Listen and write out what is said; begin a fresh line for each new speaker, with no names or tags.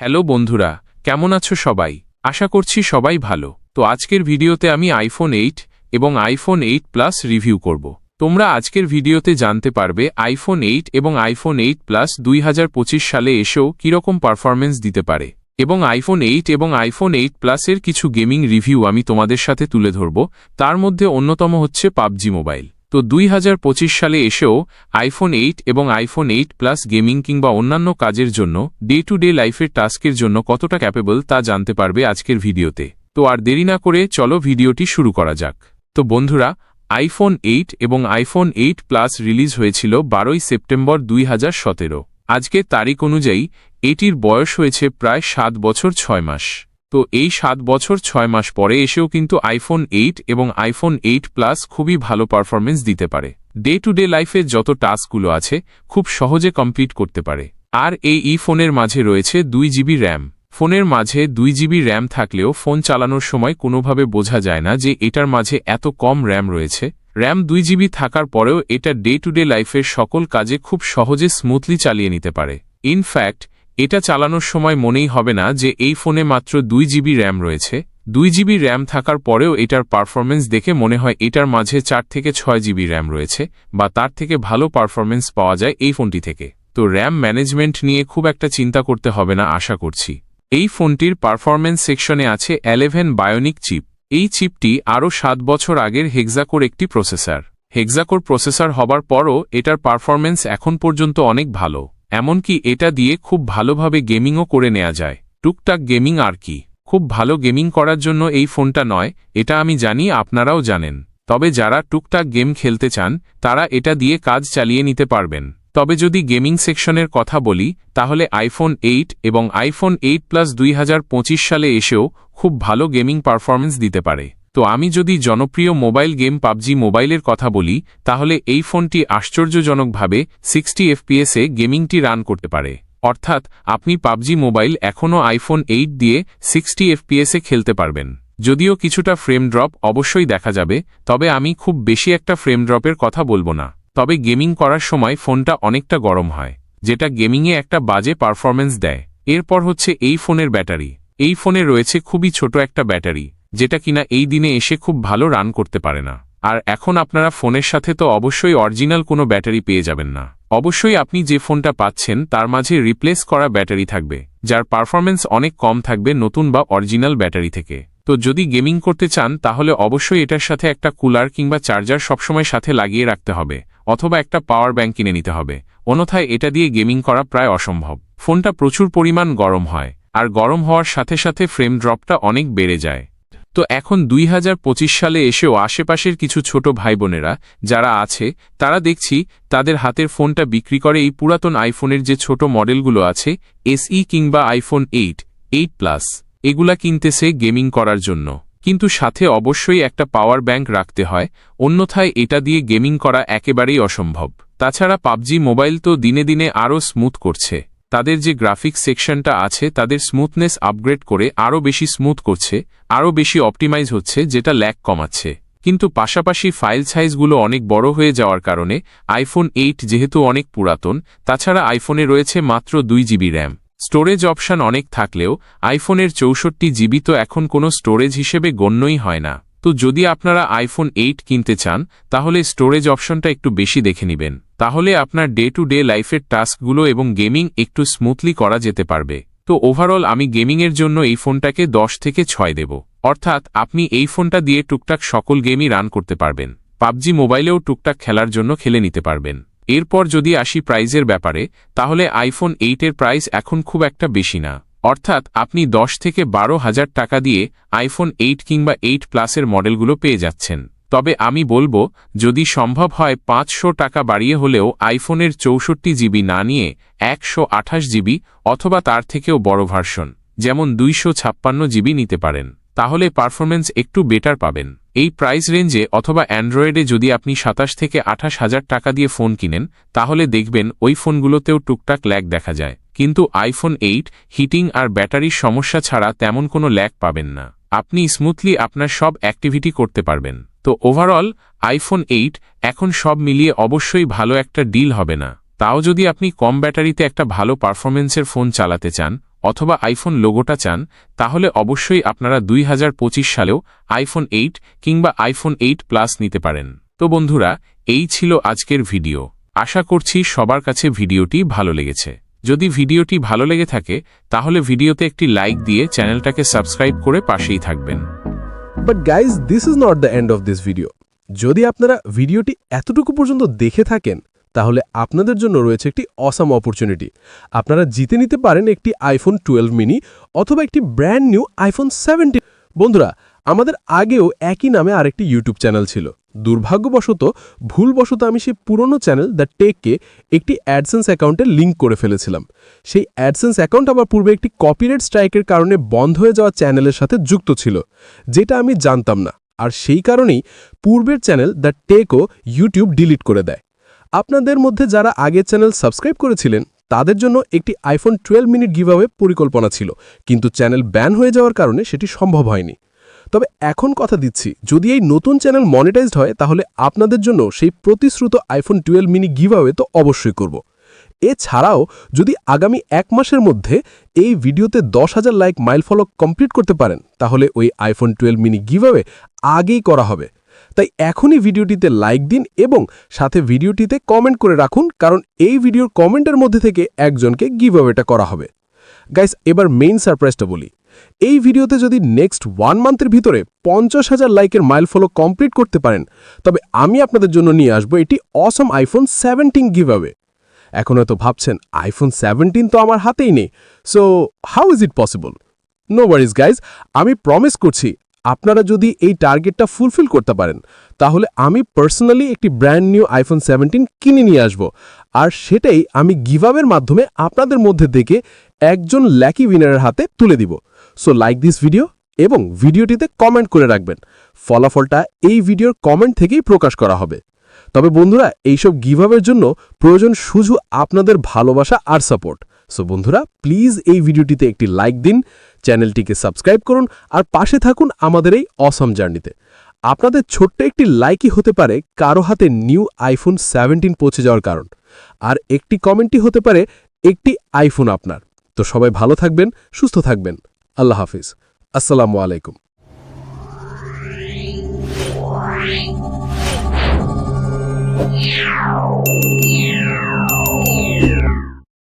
Hello বন্ধুরা, কেমন আছো সবাই? আশা করছি সবাই ভালো। তো আজকের ভিডিওতে আমি আইফোন এইট এবং আইফোন এইট প্লাস রিভিউ করব। তোমরা আজকের ভিডিওতে জানতে পারবে আইফোন এইট এবং আইফোন এইট প্লাস দুই হাজার পঁচিশ সালে এসেও কীরকম পারফরমেন্স দিতে পারে। এবং আইফোন এইট এবং আইফোন এইট প্লাসের কিছু গেমিং রিভিউ আমি তোমাদের সাথে তুলে ধরব। তার মধ্যে অন্যতম হচ্ছে পাবজি মোবাইল। তো দুই হাজার পঁচিশ সালে এসেও আইফোন এইট এবং আইফোন এইট প্লাস গেমিং কিংবা অন্যান্য কাজের জন্য ডে টু ডে লাইফের টাস্কের জন্য কতটা ক্যাপেবল তা জানতে পারবে আজকের ভিডিওতে। তো আর দেরি না করে চলো ভিডিওটি শুরু করা যাক। তো বন্ধুরা, আইফোন এইট এবং আইফোন এইট প্লাস রিলিজ হয়েছিল বারোই সেপ্টেম্বর দুই হাজার সতেরো। আজকের তারিখ অনুযায়ী এটির বয়স হয়েছে প্রায় সাত বছর ছয় মাস। তো এই সাত বছর ছয় মাস পরে এসেও কিন্তু আইফোন এইট এবং আইফোন এইট প্লাস খুবই ভালো পারফরমেন্স দিতে পারে। ডে টু ডে লাইফের যত টাস্কগুলো আছে, খুব সহজে কমপ্লিট করতে পারে। আর এই ই ফোনের মাঝে রয়েছে দুই জিবি র্যাম। ফোনের মাঝে দুই জিবি র্যাম থাকলেও ফোন চালানোর সময় কোনোভাবে বোঝা যায় না যে এটার মাঝে এত কম র্যাম রয়েছে। র্যাম দুই জিবি থাকার পরেও এটা ডে টু ডে লাইফের সকল কাজে খুব সহজে স্মুথলি চালিয়ে নিতে পারে। ইনফ্যাক্ট এটা চালানোর সময় মনেই হবে না যে এই ফোনে মাত্র দুই জিবি র্যাম রয়েছে। দুই জিবি র্যাম থাকার পরেও এটার পারফরমেন্স দেখে মনে হয় এটার মাঝে চার থেকে ছয় জিবি র্যাম রয়েছে বা তার থেকে ভালো পারফরমেন্স পাওয়া যায় এই ফোনটি থেকে। তো র্যাম ম্যানেজমেন্ট নিয়ে খুব একটা চিন্তা করতে হবে না আশা করছি। এই ফোনটির পারফরমেন্স সেকশনে আছে অ্যালেভেন বায়োনিক চিপ। এই চিপটি আরও সাত বছর আগের হেক্সাকোর একটি প্রসেসর। হেক্সাকোর প্রসেসর হবার পরও এটার পারফরমেন্স এখন পর্যন্ত অনেক ভালো। এমনকি এটা দিয়ে খুব ভালোভাবে গেমিংও করে নেওয়া যায়। টুকটাক গেমিং আর কি। খুব ভালো গেমিং করার জন্য এই ফোনটা নয়, এটা আমি জানি আপনারাও জানেন। তবে যারা টুকটাক গেম খেলতে চান, তারা এটা দিয়ে কাজ চালিয়ে নিতে পারবেন। তবে যদি গেমিং সেকশনের কথা বলি, তাহলে আইফোন এইট এবং আইফোন এইট প্লাস দুই হাজার পঁচিশ সালে এসেও খুব ভালো গেমিং পারফরমেন্স দিতে পারে। তো আমি যদি জনপ্রিয় মোবাইল গেম পাবজি মোবাইলের কথা বলি, তাহলে এই ফোনটি আশ্চর্যজনকভাবে সিক্সটি এফপিএসে গেমিংটি রান করতে পারে। অর্থাৎ, আপনি পাবজি মোবাইল এখনও আইফোন এইট দিয়ে সিক্সটি এফপিএসে খেলতে পারবেন। যদিও কিছুটা ফ্রেম ড্রপ অবশ্যই দেখা যাবে, তবে আমি খুব বেশি একটা ফ্রেম ড্রপের কথা বলব না। তবে গেমিং করার সময় ফোনটা অনেকটা গরম হয়, যেটা গেমিংয়ে একটা বাজে পারফরমেন্স দেয়। এরপর হচ্ছে এই ফোনের ব্যাটারি। এই ফোনে রয়েছে খুবই ছোট একটা ব্যাটারি। যেটা কিনা এই দিনে এসে খুব ভালো রান করতে পারে না। আর এখন আপনারা ফোনের সাথে তো অবশ্যই অরিজিনাল কোনো ব্যাটারি পেয়ে যাবেন না। অবশ্যই আপনি যে ফোনটা পাচ্ছেন, তার মাঝে রিপ্লেস করা ব্যাটারি থাকবে, যার পারফরমেন্স অনেক কম থাকবে নতুন বা অরিজিনাল ব্যাটারি থেকে। তো যদি গেমিং করতে চান, তাহলে অবশ্যই এটার সাথে একটা কুলার কিংবা চার্জার সবসময় সাথে লাগিয়ে রাখতে হবে, অথবা একটা পাওয়ার ব্যাঙ্ক কিনে নিতে হবে। অন্যথায় এটা দিয়ে গেমিং করা প্রায় অসম্ভব। ফোনটা প্রচুর পরিমাণ গরম হয়, আর গরম হওয়ার সাথে সাথে ফ্রেম ড্রপটা অনেক বেড়ে যায়। তো এখন দুই হাজার পঁচিশ সালে এসেও আশেপাশের কিছু ছোট ভাই বোনেরা যারা আছে, তারা দেখছি তাদের হাতের ফোনটা বিক্রি করে এই পুরাতন আইফোনের যে ছোট মডেলগুলো আছে, এসই কিংবা আইফোন এইট এইট প্লাস, এগুলা কিনতেছে গেমিং করার জন্য। কিন্তু সাথে অবশ্যই একটা পাওয়ার ব্যাংক রাখতে হয়, অন্যথায় এটা দিয়ে গেমিং করা একেবারেই অসম্ভব। তাছাড়া পাবজি মোবাইল তো দিনে দিনে আরও স্মুথ করছে। তাদের যে গ্রাফিক্স সেকশনটা আছে, তাদের স্মুথনেস আপগ্রেড করে আরও বেশি স্মুথ করছে আরও বেশি অপটিমাইজ হচ্ছে, যেটা ল্যাক কমাচ্ছে। কিন্তু পাশাপাশি ফাইল সাইজগুলো অনেক বড় হয়ে যাওয়ার কারণে আইফোন এইট যেহেতু অনেক পুরাতন, তাছাড়া আইফোনে রয়েছে মাত্র দুই জিবি র্যাম স্টোরেজ অপশান অনেক থাকলেও আইফোনের চৌষট্টি জিবি তো এখন কোনো স্টোরেজ হিসেবে গণ্যই হয় না। তো যদি আপনারা আইফোন এইট কিনতে চান, তাহলে স্টোরেজ অপশনটা একটু বেশি দেখে নেবেন। তাহলে আপনার ডে টু ডে লাইফের টাস্কগুলো এবং গেমিং একটু স্মুথলি করা যেতে পারবে। তো ওভারঅল আমি গেমিংয়ের জন্য এই ফোনটাকে দশ থেকে ছয় দেব। অর্থাৎ আপনি এই ফোনটা দিয়ে টুকটাক সকল গেমই রান করতে পারবেন। পাবজি মোবাইলেও টুকটাক খেলার জন্য খেলে নিতে পারবেন। এরপর যদি আসি প্রাইজের ব্যাপারে, তাহলে আইফোন এইটের প্রাইস এখন খুব একটা বেশি না। অর্থাৎ আপনি দশ থেকে বারো হাজার টাকা দিয়ে আইফোন এইট কিংবা এইট প্লাসের মডেলগুলো পেয়ে যাচ্ছেন। তবে আমি বলব, যদি সম্ভব হয় পাঁচশো টাকা বাড়িয়ে হলেও আইফোনের চৌষট্টি জিবি না নিয়ে একশো আঠাশ জিবি অথবা তার থেকেও বড় ভার্সন যেমন দুইশো ছাপ্পান্ন জিবি নিতে পারেন, তাহলে পারফরমেন্স একটু বেটার পাবেন। এই প্রাইস রেঞ্জে অথবা অ্যান্ড্রয়েডে যদি আপনি সাতাশ থেকে আঠাশ হাজার টাকা দিয়ে ফোন কিনেন, তাহলে দেখবেন ওই ফোনগুলোতেও টুকটাক ল্যাগ দেখা যায়। কিন্তু আইফোন এইট, হিটিং আর ব্যাটারির সমস্যা ছাড়া তেমন কোনো ল্যাক পাবেন না। আপনি স্মুথলি আপনার সব অ্যাক্টিভিটি করতে পারবেন। তো ওভারঅল, আইফোন এইট এখন সব মিলিয়ে অবশ্যই ভালো একটা ডিল হবে না। তাও যদি আপনি কম ব্যাটারিতে একটা ভালো পারফরমেন্সের ফোন চালাতে চান অথবা আইফোন লোগোটা চান, তাহলে অবশ্যই আপনারা দুই হাজার পঁচিশ সালেও আইফোন এইট কিংবা আইফোন এইট প্লাস নিতে পারেন। তো বন্ধুরা, এই ছিল আজকের ভিডিও। আশা করছি সবার কাছে ভিডিওটি ভালো লেগেছে। যদি ভিডিওটি ভালো লেগে থাকে, তাহলে ভিডিওতে একটি লাইক দিয়ে চ্যানেলটাকে সাবস্ক্রাইব করে পাশেই থাকবেন।
But guys this is not the end of this video যদি আপনারা ভিডিওটি এতটুকু পর্যন্ত দেখে থাকেন, তাহলে আপনাদের জন্য রয়েছে একটি অসাম অপরচুনিটি আপনারা জিতে নিতে পারেন একটি আইফোন টুয়েলভ মিনি অথবা একটি ব্র্যান্ড নিউ আইফোন সেভেন্টিন বন্ধুরা, আমাদের আগেও একই নামে আরেকটি ইউটিউব চ্যানেল ছিল। দুর্ভাগ্যবশত, ভুলবশত আমি সেই পুরনো চ্যানেল দ্য টেককে একটি অ্যাডসেন্স অ্যাকাউন্টে লিঙ্ক করে ফেলেছিলাম। সেই অ্যাডসেন্স অ্যাকাউন্ট আবার পূর্বে একটি কপিরাইট স্ট্রাইকের কারণে বন্ধ হয়ে যাওয়া চ্যানেলের সাথে যুক্ত ছিল, যেটা আমি জানতাম না। আর সেই কারণেই পূর্বের চ্যানেল দ্য টেকও ইউটিউব ডিলিট করে দেয়। আপনাদের মধ্যে যারা আগের চ্যানেল সাবস্ক্রাইব করেছিলেন, তাদের জন্য একটি আইফোন টুয়েলভ মিনিট গিভঅ্যাওয়ে পরিকল্পনা ছিল, কিন্তু চ্যানেল ব্যান হয়ে যাওয়ার কারণে সেটি সম্ভব হয়নি। তবে এখন কথা দিচ্ছি, যদি এই নতুন চ্যানেল মনিটাইজড হয়, তাহলে আপনাদের জন্য সেই প্রতিশ্রুত আইফোন টুয়েলভ মিনি গিভঅ্যাওয়ে তো অবশ্যই করব। এছাড়াও, যদি আগামী এক মাসের মধ্যে এই ভিডিওতে দশ হাজার লাইক মাইল ফলক কমপ্লিট করতে পারেন, তাহলে ওই আইফোন টুয়েলভ মিনি গিভঅ্যাওয়ে আগেই করা হবে। তাই এখনই ভিডিওটিতে লাইক দিন এবং সাথে ভিডিওটিতে কমেন্ট করে রাখুন, কারণ এই ভিডিওর কমেন্টের মধ্যে থেকে একজনকে গিভঅ্যাওয়েটা করা হবে। গাইস এবার মেইন সারপ্রাইজটা বলি। এই ভিডিওতে যদি নেক্সট ওয়ান মান্থের ভিতরে পঞ্চাশ হাজার লাইকের মাইল ফলো কমপ্লিট করতে পারেন, তবে আমি আপনাদের জন্য নিয়ে আসব এটি অসম আইফোন সেভেন্টিন গিভঅ্যাওয়ে এখন হয়তো ভাবছেন আইফোন সেভেন্টিন তো আমার হাতেই নেই so how is it possible no worries guys আমি প্রমিস করছি, আপনারা যদি এই টার্গেটটা ফুলফিল করতে পারেন, তাহলে আমি পার্সোনালি একটি ব্র্যান্ড নিউ আইফোন সেভেন্টিন কিনে নিয়ে আসব। আর সেটাই আমি গিভাবের মাধ্যমে আপনাদের মধ্যে থেকে একজন ল্যাকি উইনারের হাতে তুলে দিব। সো লাইক দিস ভিডিও এবং ভিডিওটিতে কমেন্ট করে রাখবেন। ফলাফলটা এই ভিডিওর কমেন্ট থেকেই প্রকাশ করা হবে। তবে বন্ধুরা, এইসব গিভাবের জন্য প্রয়োজন শুধু আপনাদের ভালোবাসা আর সাপোর্ট সো বন্ধুরা প্লিজ এই ভিডিওটিতে একটি লাইক দিন চ্যানেলটিকে সাবস্ক্রাইব করুন আর পাশে থাকুন আমাদের এই অসম জার্নিতে আপনাদের ছোট্ট একটি লাইকই হতে পারে কারও হাতে নিউ আইফোন সেভেন্টিন পৌঁছে যাওয়ার কারণ। আর একটি কমেন্টই হতে পারে একটি আইফোন আপনার। তো সবাই ভালো থাকবেন, সুস্থ থাকবেন। আল্লাহ হাফিজ আসসালামু আলাইকুম
Yeah.